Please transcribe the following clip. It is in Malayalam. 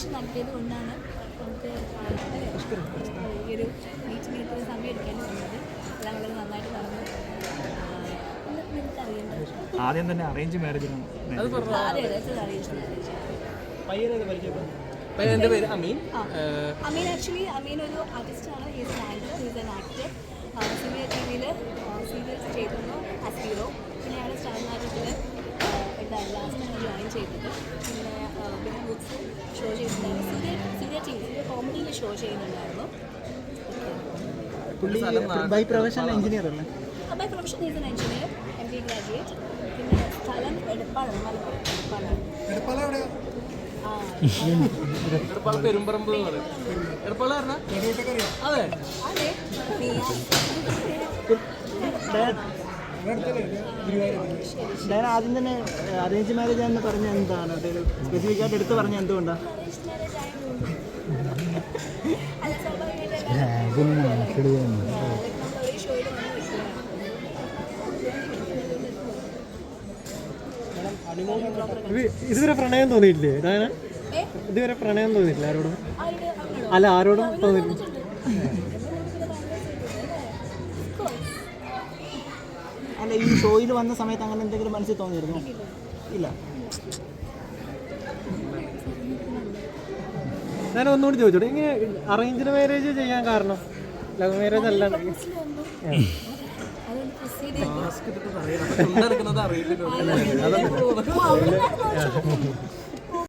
ഇൻവിറ്റേഷൻ നടത്തിയത് കൊണ്ടാണ് നമുക്ക് ഈ ഒരു മീറ്റിംഗ് ഇത്ര സമയം എടുക്കേണ്ടി വന്നത് എല്ലാം വളരെ നന്നായിട്ട് നടന്നു. ആദ്യം തന്നെ അറേഞ്ച് മാരേജിനാണ് മാരേജ് എന്റെ പേര് അമീൻ. അമീൻ ആക്ച്വലി അമീൻ ഒരു ആർട്ടിസ്റ്റാണ് he's an actor he's an actor senior T വിയിൽ സീരിയൽസ് ചെയ്തിരുന്നു ആസ് ഷോ ചെയ്തിട്ടുണ്ടായിരുന്നു സീരിയൽ സീരിയൽ ടി വി കോമഡിയിൽ ഷോ ചെയ്യുന്നുണ്ടായിരുന്നു. പുള്ളി ബൈ പ്രൊഫഷണൽ എഞ്ചിനീയർ അല്ലേ? By profession is an engineer M B graduate പിന്നെ സ്ഥലം എടുപ്പാളാണ് മലപ്പുറം എടുപ്പാളാണ്. പെരുമ്പറമ്പ് പറഞ്ഞ അതെ. ഞാൻ ആദ്യം തന്നെ അറേഞ്ച് മാരേജ് എന്ന് പറഞ്ഞ എന്താണ്? സ്പെസിഫിക് ആയിട്ട് എടുത്ത് പറഞ്ഞ എന്തുകൊണ്ടാണ് ഇതുവരെ പ്രണയം തോന്നിയില്ലേ ഡയന? ഇതുവരെ പ്രണയം തോന്നിയില്ല ആരോടും? അല്ല ആരോടും തോന്നിയിട്ടില്ല. അല്ല ഈ ഷോയിൽ വന്ന സമയത്ത് അങ്ങനെ എന്തെങ്കിലും മനസ്സിൽ തോന്നിയിരുന്നു? ഇല്ല. ഞാൻ ഒന്നുകൂടി ചോദിച്ചോട്ടെ ഇങ്ങനെ അറേഞ്ച്ഡ് മാരേജ് ചെയ്യാൻ കാരണം? ലവ് മാരേജ് അല്ല. അറിയില്ല